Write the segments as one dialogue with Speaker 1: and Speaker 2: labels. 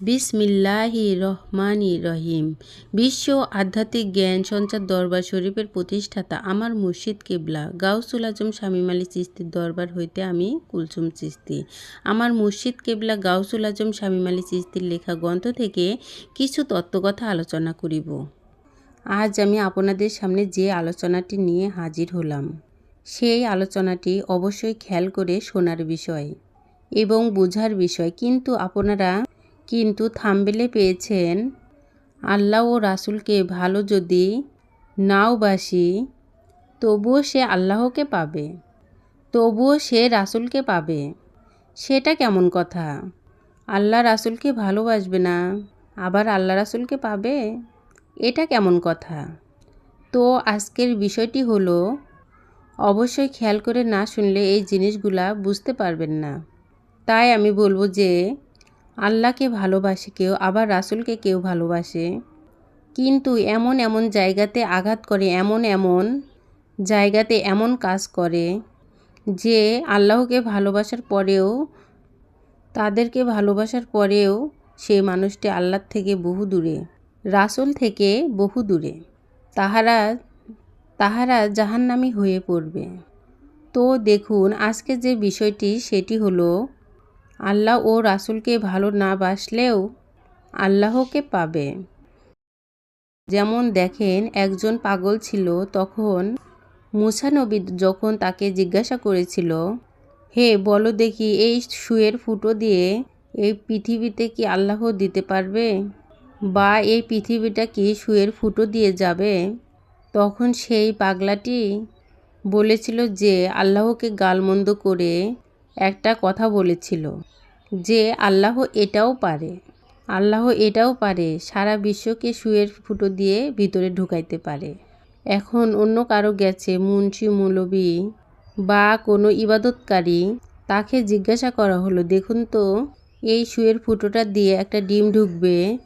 Speaker 1: বিসমিল্লাহি রহমানি রহিম। বিশ্ব আধ্যাত্মিক জ্ঞান সঞ্চার দরবার শরীফের প্রতিষ্ঠাতা আমার মুর্শিদ কেবলা। গাউসুল আজম শামীম আলী চিস্তির দরবার হইতে আমি কুলসুম চিস্তি। আমার মুর্শিদ কেবলা, গাউসুল আজম শামীম আলী চিস্তির লেখা গ্রন্থ থেকে কিছু তত্ত্বকথা আলোচনা করিব। আজ আমি আপনাদের সামনে যে আলোচনাটি নিয়ে হাজির হলাম, সেই আলোচনাটি অবশ্যই খেয়াল করে শোনার বিষয় এবং বোঝার বিষয়। কিন্তু আপনারা কিন্তু থাম্বেলে পেয়েছেন। আল্লাহ ও রাসুলকে ভালো যদি নাও বাসি, তবুও সে আল্লাহকে পাবে। তবুও সে রাসুলকে পাবে। সেটা কেমন কথা? আল্লাহ রাসুলকে ভালোবাসবে না, আবার আল্লাহ রাসুলকে পাবে? এটা কেমন কথা? তো আজকের বিষয়টি হলো, অবশ্যই খেয়াল করে না শুনলে এই জিনিসগুলা বুঝতে পারবেন না। তাই আমি বলব যে আল্লাহকে ভালোবাসে, কেউ আবার রাসুলকে কেউ ভালোবাসে। কিন্তু এমন এমন জায়গাতে আঘাত করে, এমন এমন জায়গাতে এমন কাজ করে যে আল্লাহকে ভালোবাসার পরেও, তাদেরকে ভালোবাসার পরেও সেই মানুষটি আল্লাহর থেকে বহু দূরে, রাসুল থেকে বহু দূরে। তাহারা তাহারা জাহান্নামি হয়ে পড়বে। তো দেখুন, আজকে যে বিষয়টি, সেটি হলো আল্লাহ ও রাসুলকে ভালো না বাসলেও আল্লাহকে পাবে। যেমন দেখেন, একজন পাগল ছিল, তখন মুসানবী যখন তাকে জিজ্ঞাসা করেছিল, হে, বলো দেখি এই শুয়ের ফুটো দিয়ে এই পৃথিবীতে কি আল্লাহ দিতে পারবে? বা এই পৃথিবীটা কি শুয়ের ফুটো দিয়ে যাবে? তখন সেই পাগলাটি বলেছিল যে, আল্লাহকে গালমন্দ করে একটা কথা বলেছিল যে, আল্লাহ এটাও পারে। আল্লাহ এটাও পারে, সারা বিশ্বকে শুয়ের ফুটো দিয়ে ভিতরে ঢুকাইতে পারে। এখন অন্য কারও গেছে, মুন্সি, মৌলবী বা কোনো ইবাদতকারী, তাকে জিজ্ঞাসা করা হলো, দেখুন তো, এই শুয়ের ফুটোটা দিয়ে একটা ডিম ঢুকবে।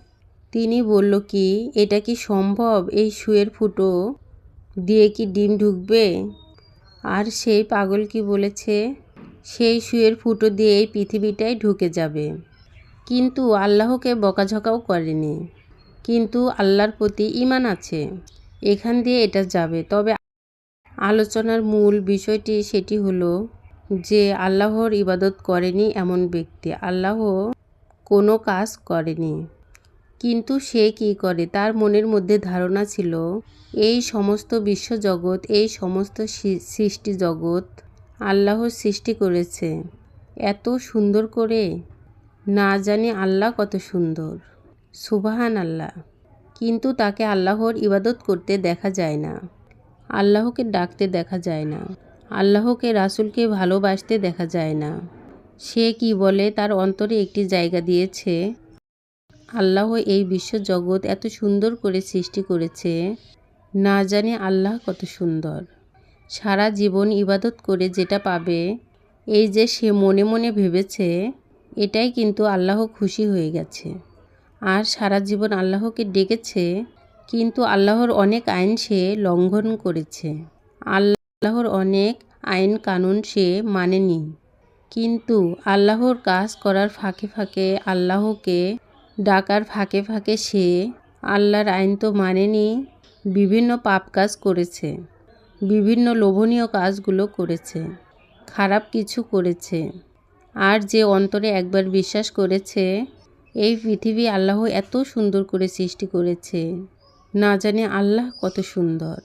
Speaker 1: তিনি বলল, কি, এটা কি সম্ভব? এই শুয়ের ফুটো দিয়ে কি ডিম ঢুকবে? আর সেই পাগল কি বলেছে? সেই শুয়ের ফুটো দিয়ে পৃথিবীটাই ঢুকে যাবে। কিন্তু আল্লাহকে বকাঝকাও করেনি। কিন্তু আল্লাহর প্রতি ইমান আছে। এখান দিয়ে এটা যাবে। তবে আলোচনার মূল বিষয়টি সেটি হলো যে আল্লাহর ইবাদত করেনি এমন ব্যক্তি। আল্লাহ কোনো কাজ করেনি। কিন্তু সে কি করে? তার মনের মধ্যে ধারণা ছিল, এই সমস্ত বিশ্বজগৎ, এই সমস্ত সৃষ্টি জগৎ আল্লাহর সৃষ্টি করেছে। এত সুন্দর করে না জানি আল্লাহ কত সুন্দর। সুবাহান আল্লাহ কিন্তু তাকে আল্লাহর ইবাদত করতে দেখা যায় না। আল্লাহকে ডাকতে দেখা যায় না। আল্লাহকে, রাসুলকে ভালোবাসতে দেখা যায় না। সে কি বলে তার অন্তরে একটি জায়গা দিয়েছে? আল্লাহ এই বিশ্ব জগৎ এত সুন্দর করে সৃষ্টি করেছে। না জানি আল্লাহ কত সুন্দর। সারা জীবন ইবাদত করে যেটা পাবে। এই যে সে মনে মনে ভেবেছে, এটাই কিন্তু আল্লাহ খুশি হয়ে গেছে। আর সারা জীবন আল্লাহকে ডেকেছে, কিন্তু আল্লাহর অনেক আইন সে লঙ্ঘন করেছে। আল্লাহর অনেক আইন কানুন সে মানেনি। কিন্তু আল্লাহর কাজ করার ফাঁকে ফাঁকে আল্লাহকে ডাকার ফাঁকে ফাঁকে সে আল্লাহর আইন তো মানেনি, বিভিন্ন পাপ কাজ করেছে। বিভিন্ন লোভনীয় কাজগুলো করেছে, খারাপ কিছু করেছে। আর যে অন্তরে একবার বিশ্বাস করেছে, এই পৃথিবী আল্লাহ এত সুন্দর করে সৃষ্টি করেছে। না জানে আল্লাহ কত সুন্দর।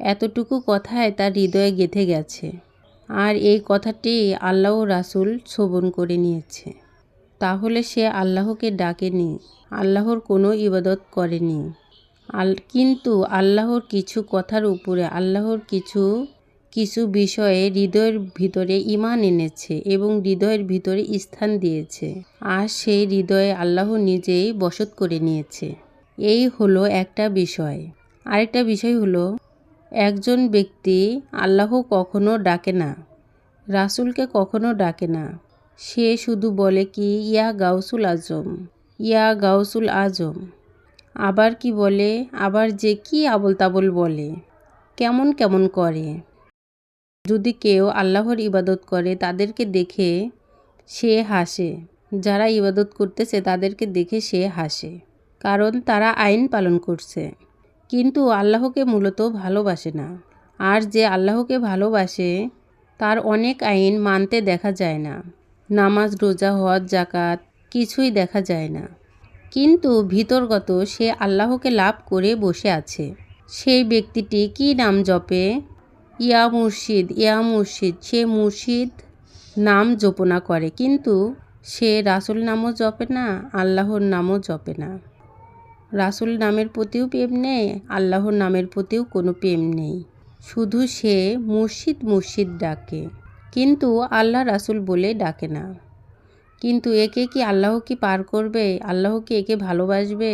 Speaker 1: এতটুকু কথায় তার হৃদয়ে গেঁথে গেছে। আর এই কথাটি আল্লাহ রাসুল শোভন করে নিয়েছে। তাহলে সে আল্লাহকে ডাকেনি, আল্লাহর কোনো ইবাদত করেনি। আল, কিন্তু আল্লাহর কিছু কথার উপরে আল্লাহর কিছু কিছু বিষয়ে হৃদয়ের ভিতরে ইমান এনেছে এবং হৃদয়ের ভিতরে স্থান দিয়েছে। আর সেই হৃদয়ে আল্লাহ নিজেই বসত করে নিয়েছে। এই হলো একটা বিষয়। আরেকটা বিষয় হলো, একজন ব্যক্তি আল্লাহ কখনো ডাকে না, রাসুলকে কখনো ডাকে না। সে শুধু বলে কি, ইয়া গাউসুল আজম, ইয়া গাউসুল আজম। আবার কি বলে? আবার যে কি আবল তাবল বলে? কেমন কেমন করে? যদি কেউ আল্লাহর ইবাদত করে, তাদেরকে দেখে সে হাসে। যারা ইবাদত করতেছে, তাদেরকে দেখে সে হাসে। কারণ তারা আইন পালন করছে। কিন্তু আল্লাহকে মূলত ভালোবাসে না। আর যে আল্লাহকে ভালোবাসে, তার অনেক আইন মানতে দেখা যায় না। নামাজ, রোজা, হজ জাকাত কিছুই দেখা যায় না। কিন্তু ভিতরগত সে আল্লাহকে লাভ করে বসে আছে। সেই ব্যক্তিটি কি নাম জপে? ইয়া মুর্শিদ ইয়া মুর্শিদ, সে মুর্শিদ নাম জপনা করে, কিন্তু সে রাসুল নামও জপে না, আল্লাহর নামও জপে না। রাসুল নামের প্রতিও প্রেম নেই, আল্লাহর নামের প্রতিও কোনো প্রেম নেই। শুধু সে মুর্শিদ মুর্শিদ ডাকে, কিন্তু আল্লাহ রাসুল বলে ডাকে না। কিন্তু একে কি আল্লাহ কি পার করবে? আল্লাহ কি একে ভালোবাসবে?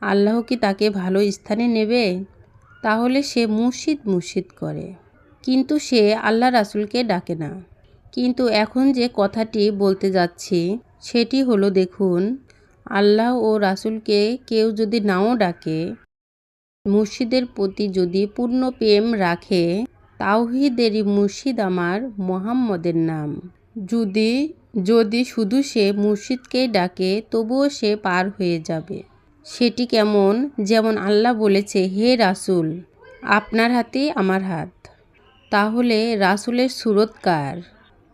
Speaker 1: আল্লাহ কি তাকে ভালো স্থানে নেবে? তাহলে সে মুর্শিদ মুর্শিদ করে। কিন্তু সে আল্লাহ রাসুলকে ডাকে না। কিন্তু এখন যে কথাটি বলতে যাচ্ছি, সেটি হলো দেখুন, আল্লাহ ও রাসুলকে কেউ যদি নাও ডাকে, মুর্শিদের প্রতি যদি পূর্ণ প্রেম রাখে তাওহিদেরই মুর্শিদ আমার মোহাম্মদের নাম। যদি যদি শুধু সে মুর্শিদকেই ডাকে, তবুও সে পার হয়ে যাবে। সেটি কেমন? যেমন আল্লাহ বলেছে, হে রাসুল, আপনার হাতে আমার হাত। তাহলে রাসুলের সুরত কার?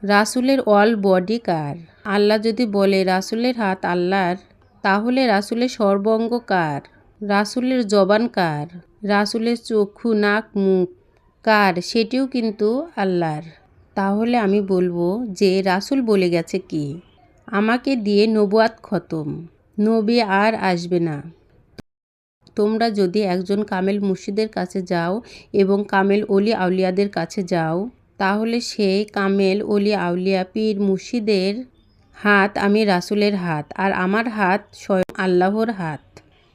Speaker 1: রাসুলের অল বডি কার? আল্লাহ যদি বলে, রাসুলের হাত আল্লাহর, তাহলে রাসুলের সর্বঙ্গ কার? রাসুলের জবান কার? রাসুলের চক্ষু, নাক, মুখ কার? সেটিও কিন্তু আল্লাহর। তাহলে আমি বলব যে রাসুল বলে গেছে কি? আমাকে দিয়ে নবুয়াত খতম। নবী আর আসবে না। তোমরা যদি একজন কামেল মুর্শিদের কাছে যাও এবং কামেল অলি আউলিয়াদের কাছে যাও, তাহলে সেই কামেল অলি আউলিয়া পীর মুর্শিদের হাত আমি রাসুলের হাত, আর আমার হাত স্বয়ং আল্লাহর হাত।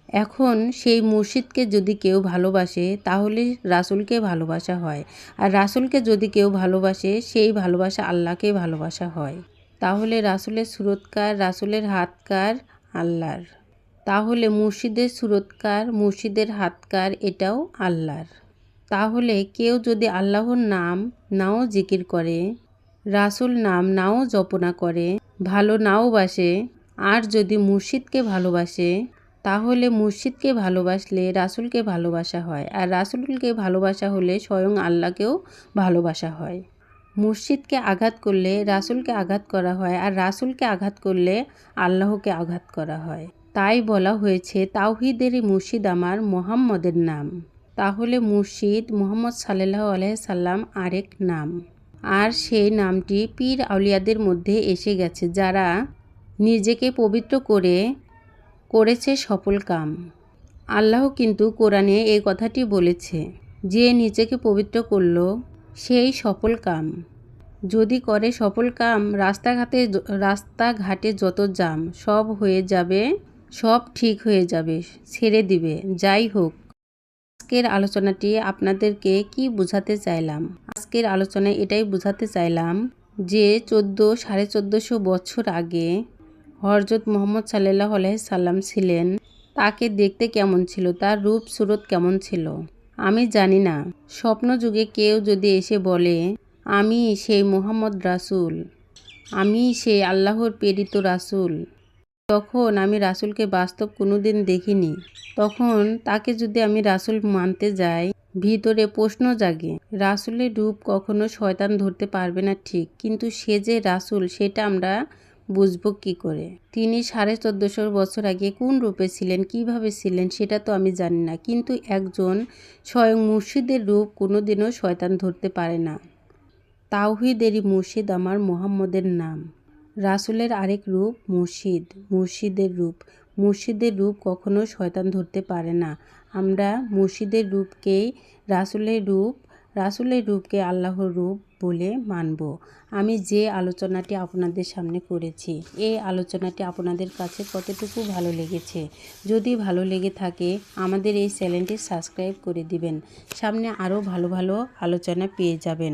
Speaker 1: এখন সেই মুর্শিদকে যদি কেউ ভালোবাসে, তাহলে রাসুলকে ভালোবাসা হয়। আর রাসুলকে যদি কেউ ভালোবাসে, সেই ভালোবাসা আল্লাহকে ভালোবাসা হয়। তাহলে রাসুলের সুরৎকার, রাসুলের হাতকার আল্লাহর। তাহলে মুর্শিদের সুরৎকার, মুর্শিদের হাতকার এটাও আল্লাহর। তাহলে কেউ যদি আল্লাহর নাম নাও জিকির করে, রাসুল নাম নাও জপনা করে, ভালো নাও বাসে, আর যদি মুর্শিদকে ভালোবাসে তাহলে মুর্শিদকে ভালোবাসলে রাসুলকে ভালোবাসা হয়, আর রাসুলকে ভালোবাসা হলে স্বয়ং আল্লাহকেও ভালোবাসা হয়। মুর্শিদকে আঘাত করলে রাসুলকে আঘাত করা হয়, আর রাসুলকে আঘাত করলে আল্লাহকে আঘাত করা হয়। তাই বলা হয়েছে, তাওহিদেরই মুর্শিদ আমার মোহাম্মদের নাম। তাহলে মুর্শিদ মোহাম্মদ সাল্লাহ আলহাম আরেক নাম। আর সেই নামটি পীর আউলিয়াদের মধ্যে এসে গেছে, যারা নিজেকে পবিত্র করে করেছে সফল কাম। আল্লাহ কিন্তু কোরআনে এই কথাটি বলেছে, যে নিজেকে পবিত্র করল, সেই সফল কাম। যদি করে সফল কাম, রাস্তাঘাটে রাস্তাঘাটে যত জাম, সব হয়ে যাবে, সব ঠিক হয়ে যাবে, ছেড়ে দিবে। যাই হোক, আজকের আলোচনাটি আপনাদেরকে কি বোঝাতে চাইলাম? আজকের আলোচনায় এটাই বোঝাতে চাইলাম যে চোদ্দ সাড়ে চোদ্দোশো বছর আগে হরজত মোহাম্মদ সাল্লাহ সাল্লাম ছিলেন। তাকে দেখতে কেমন ছিল? তার রূপ সুরত কেমন ছিল? আমি জানি না। স্বপ্ন যুগে কেউ যদি এসে বলে, আমি সেই মোহাম্মদ রাসুল, আমি সেই আল্লাহর প্রেরিত রাসুল, তখন আমি রাসুলকে বাস্তব কোনোদিন দেখিনি। তখন তাকে যদি আমি রাসুল মানতে যাই, ভিতরে প্রশ্ন জাগে, রাসুলের রূপ কখনো শয়তান ধরতে পারবে না? ঠিক, কিন্তু সে যে রাসুল, সেটা আমরা বুঝব কি করে? তিনি সাড়ে চোদ্দোশো বছর আগে কোন রূপে ছিলেন, কীভাবে ছিলেন, সেটা তো আমি জানি না। কিন্তু একজন স্বয়ং মুর্শিদের রূপ কোনোদিনও শয়তান ধরতে পারে না। তাওহিদেরই মুর্শিদ আমার মোহাম্মদের নাম। রাসুলের আরেক রূপ মুর্শিদ, মুর্শিদের রূপ। মুর্শিদের রূপ কখনো শয়তান ধরতে পারে না। আমরা মুর্শিদের রূপকেই রাসুলের রূপ, রাসুলের রূপকে আল্লাহর রূপ বলে মানব। আমি যে আলোচনাটি আপনাদের সামনে করেছি, এই আলোচনাটি আপনাদের কাছে কতটুকু ভালো লেগেছে? যদি ভালো লেগে থাকে, আমাদের এই চ্যানেলটি সাবস্ক্রাইব করে দিবেন। সামনে আরও ভালো ভালো আলোচনা পেয়ে যাবেন।